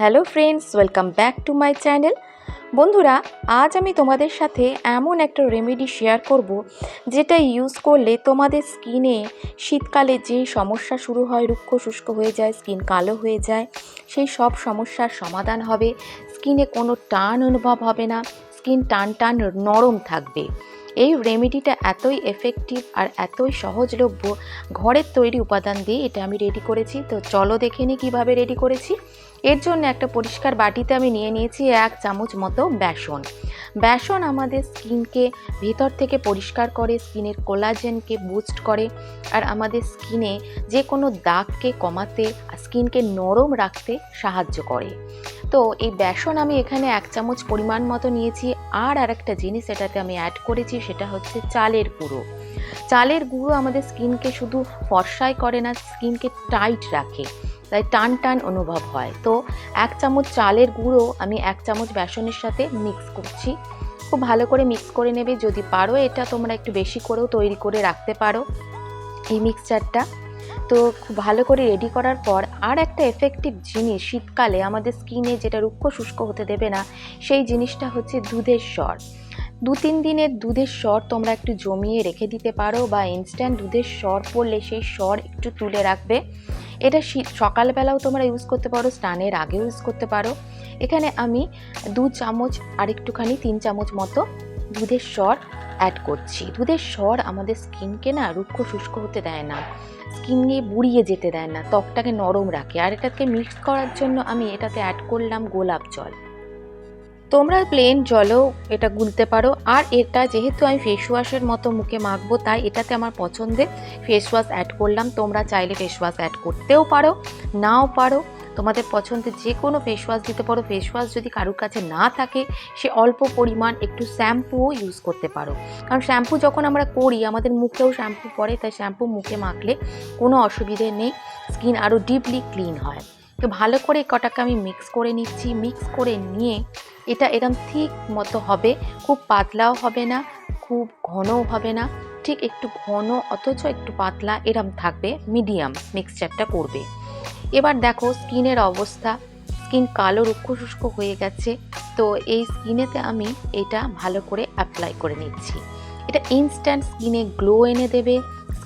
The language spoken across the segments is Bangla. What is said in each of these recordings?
Hello friends, welcome back to my channel. বন্ধুরা, আজ আমি তোমাদের সাথে এমন একটা রেমেডি শেয়ার করব, যেটা ইউজ করলে তোমাদের স্কিনে শীতকালে যে সমস্যা শুরু হয়, রুক্ষ শুষ্ক হয়ে যায়, স্কিন কালো হয়ে যায়, সেই সব সমস্যার সমাধান হবে। স্কিনে কোনো টান অনুভব হবে না, স্কিন টান টান নরম থাকবে। এই রেমেডিটা এতই এফেক্টিভ আর এতই সহজলভ্য, ঘরের তৈরি উপাদান দিয়ে এটা আমি রেডি করেছি। তো চলো দেখে নিই কীভাবে রেডি করেছি। এর জন্য একটা পরিষ্কার বাটিতে আমি নিয়ে নিয়েছি এক চামচ মতো বেসন। বেসন আমাদের স্কিনকে ভেতর থেকে পরিষ্কার করে, স্কিনের কোলাজেনকে বুস্ট করে, আর আমাদের স্কিনে যে কোনো দাগকে কমাতে আর স্কিনকে নরম রাখতে সাহায্য করে। তো এই বেসন আমি এখানে এক চামচ পরিমাণ মতো নিয়েছি, আর আরেকটা জিনিস এটাতে আমি অ্যাড করেছি, সেটা হচ্ছে চালের গুঁড়ো। চালের গুঁড়ো আমাদের স্কিনকে শুধু ফর্সাই করে না, স্কিনকে টাইট রাখে। তাই টান টান অনুভব হয়। তো এক চামচ চালের গুঁড়ো আমি এক চামচ বেসনের সাথে মিক্স করছি। খুব ভালো করে মিক্স করে নেবে। যদি পারো এটা তোমরা একটু বেশি করেও তৈরি করে রাখতে পারো এই মিক্সচারটা তো খুব ভালো করে রেডি করার পর আর একটা এফেক্টিভ জিনিস শীতকালে আমাদের স্কিনে যেটা রুক্ষ শুষ্ক হতে দেবে না, সেই জিনিসটা হচ্ছে দুধের স্বর। দু তিন দিনের দুধের স্বর তোমরা একটু জমিয়ে রেখে দিতে পারো বা ইনস্ট্যান্ট দুধের স্বর পড়লে সেই স্বর একটু তুলে রাখবে। এটা সকালবেলাও তোমরা ইউজ করতে পারো, স্নানের আগেও ইউজ করতে পারো। এখানে আমি দু চামচ আর একটুখানি তিন চামচ মতো দুধের স্বর অ্যাড করছি। দুধের স্বর আমাদের স্কিনকে না রুক্ষ শুষ্ক হতে দেয় না। স্কিন নিয়ে বুড়িয়ে যেতে দেয় না, ত্বকটাকে নরম রাখে। আর এটাকে মিক্স করার জন্য আমি এটাতে অ্যাড করলাম গোলাপ জল। তোমরা প্লেন জলেও এটা গুলতে পারো, আর এটা যেহেতু আমি ফেস ওয়াশের মতো মুখে মাখবো, তাই এটাতে আমার পছন্দের ফেস ওয়াশ অ্যাড করলাম। তোমরা চাইলে ফেস ওয়াশ অ্যাড করতেও পারো, নাও পারো। তোমাদের পছন্দের যে কোনো ফেস ওয়াশ দিতে পারো। ফেস ওয়াশ যদি কারোর কাছে না থাকে, সে অল্প পরিমাণ একটু শ্যাম্পুও ইউজ করতে পারো। কারণ শ্যাম্পু যখন আমরা করি, আমাদের মুখেও শ্যাম্পু পরে তাই শ্যাম্পু মুখে মাখলে কোনো অসুবিধে নেই। স্কিন আরও ডিপলি ক্লিন হয়। তো ভালো করে কটাকে আমি মিক্স করে নিচ্ছি মিক্স করে নিয়ে এটা এরম ঠিক মতো হবে, খুব পাতলাও হবে না, খুব ঘনও হবে না, ঠিক একটু ঘন অথচ একটু পাতলা এরম থাকবে মিডিয়াম মিক্সচারটা করবে। এবার দেখো স্কিনের অবস্থা, স্কিন কালো রুক্ষ শুষ্ক হয়ে গেছে, তো এই স্কিনেতে আমি এটা ভালো করে অ্যাপ্লাই করে নিচ্ছি। এটা ইনস্ট্যান্ট স্কিনে গ্লো এনে দেবে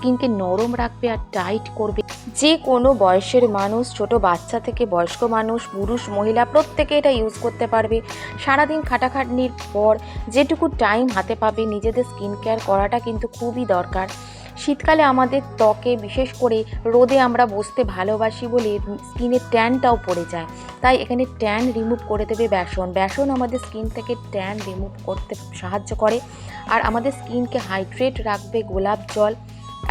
স্কিনকে নরম রাখবে আর টাইট করবে। যে কোনো বয়সের মানুষ, ছোট বাচ্চা থেকে বয়স্ক মানুষ, পুরুষ, মহিলা, প্রত্যেকে এটা ইউজ করতে পারবে। সারাদিন খাটাখাটনির পর যেটুকু টাইম হাতে পাবে, নিজেদের স্কিন কেয়ার করাটা কিন্তু খুবই দরকার। শীতকালে আমাদের ত্বকে, বিশেষ করে রোদে আমরা বসতে ভালোবাসি বলে স্কিনের ট্যানটাও পড়ে যায়। তাই এখানে ট্যান রিমুভ করে দেবে বেসন। বেসন আমাদের স্কিন থেকে ট্যান রিমুভ করতে সাহায্য করে। আর আমাদের স্কিনকে হাইড্রেট রাখবে গোলাপ জল।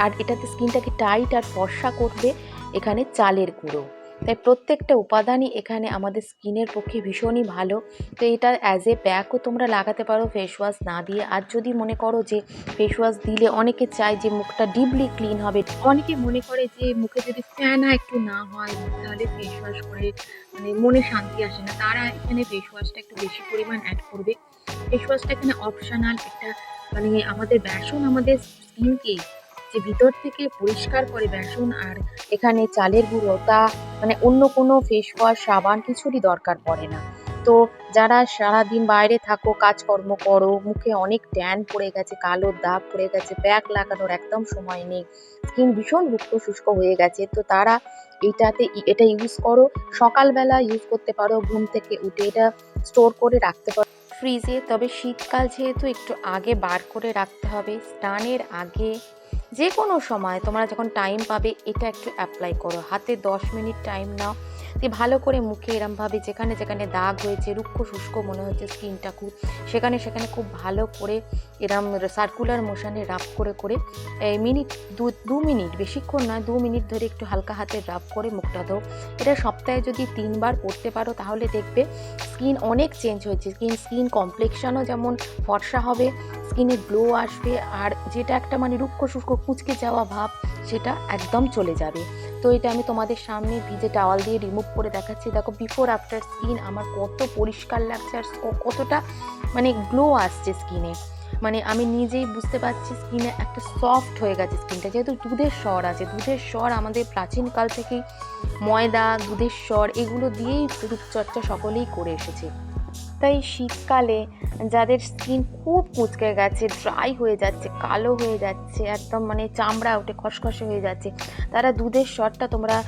আর এটাতে স্কিনটাকে টাইট আর ফর্সা করবে এখানে চালের গুঁড়ো। তাই প্রত্যেকটা উপাদানই এখানে আমাদের স্কিনের পক্ষে ভীষণই ভালো। তো এটা অ্যাজ এ প্যাকও তোমরা লাগাতে পারো ফেস ওয়াশ না দিয়ে। আর যদি মনে করো যে ফেস ওয়াশ দিলে অনেকে চায় যে মুখটা ডিপলি ক্লিন হবে, অনেকে মনে করে যে মুখে যদি ফ্যানা একটু না হয়, তাহলে ফেস ওয়াশ করে মানে মনে শান্তি আসে না। তারা এখানে ফেস ওয়াশটা একটু বেশি পরিমাণ অ্যাড করবে। ফেস ওয়াশটা এখানে অপশনাল একটা মানে আমাদের ব্যাসন আমাদের স্কিনকে যে ভিতর থেকে পরিষ্কার করে বেসন আর এখানে চালের গুঁড়ো, তা মানে অন্য কোনো ফেস ওয়াশ সাবান কিছুরই দরকার পড়ে না। তো যারা সারাদিন বাইরে থাকো, কাজকর্ম করো, মুখে অনেক ট্যান পড়ে গেছে, কালো দাগ পড়ে গেছে, প্যাক লাগানোর একদম সময় নেই, স্কিন ভীষণ রুক্ষ শুষ্ক হয়ে গেছে, তো তারা এইটাতে এটা ইউজ করো। সকালবেলা ইউজ করতে পারো, ঘুম থেকে উঠে এটা স্টোর করে রাখতে পারো। ফ্রিজে, তবে শীতকাল যেহেতু একটু আগে বার করে রাখতে হবে, স্নানের আগে যে কোনো সময় তোমরা যখন টাইম পাবে, এটা একটু অ্যাপ্লাই করো। হাতে দশ মিনিট টাইম নাও। দিয়ে ভালো করে মুখে এরমভাবে যেখানে যেখানে দাগ হয়েছে, রুক্ষ শুষ্ক মনে হচ্ছে স্কিনটা খুব, সেখানে সেখানে খুব ভালো করে এরম সার্কুলার মোশনে রাব করে করে মিনিট দু দু মিনিট, বেশিক্ষণ নয়, দু মিনিট ধরে একটু হালকা হাতে রাব করে মুখটা ধো এটা সপ্তাহে যদি তিনবার করতে পারো, তাহলে দেখবে স্কিন অনেক চেঞ্জ হয়েছে। স্কিন স্কিন কমপ্লেকশনও যেমন ফর্সা হবে স্কিনে গ্লো আসবে আর যেটা একটা মানে রুক্ষ শুষ্ক কুচকে যাওয়া ভাব, সেটা একদম চলে যাবে। তো এটা আমি তোমাদের সামনে ভিজে টাওয়াল দিয়ে রিমুভ করে দেখাচ্ছি। দেখো বিফোর আফটার স্কিন আমার কত পরিষ্কার লাগছে আর কতটা মানে গ্লো আসছে স্কিনে মানে আমি নিজেই বুঝতে পারছি স্কিনে একটা সফট হয়ে গেছে স্কিনটা যেহেতু দুধের স্বর আছে, দুধের স্বর আমাদের প্রাচীনকাল থেকেই ময়দা, দুধের স্বর, এগুলো দিয়েই রূপচর্চা সকলেই করে এসেছে। তাই শীতকালে যাদের স্কিন খুব কুচকে গেছে ড্রাই হয়ে যাচ্ছে, কালো হয়ে যাচ্ছে, একদম মানে চামড়া ওঠে, খসখসে হয়ে যাচ্ছে, তারা দুধের স্বরটা তোমরা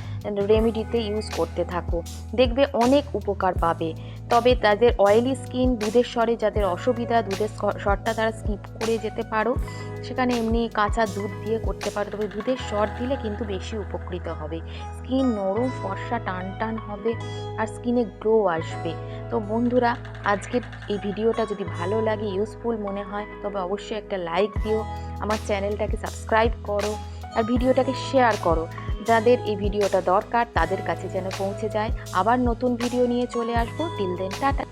রেমেডিতে ইউজ করতে থাকো। দেখবে অনেক উপকার পাবে। তবে তাদের অয়েলি স্কিন দুধের স্বরে যাদের অসুবিধা, দুধের স্বরটা তারা স্কিপ করে যেতে পারো। সেখানে এমনি কাঁচা দুধ দিয়ে করতে পারো। তবে দুধের স্বর দিলে কিন্তু বেশি উপকৃত হবে। স্কিন নরম, ফর্সা, টান টান হবে, আর স্কিনে গ্লো আসবে। তো বন্ধুরা, আজকের এই ভিডিওটা যদি ভালো লাগে ইউজফুল মনে হয়, তবে অবশ্যই একটা লাইক দিও। আমার চ্যানেলটাকে সাবস্ক্রাইব করো আর ভিডিওটাকে শেয়ার করো। যাদের এই ভিডিওটা দরকার, তাদের কাছে যেন পৌঁছে যায়। আবার নতুন ভিডিও নিয়ে চলে আসব। Till then tata.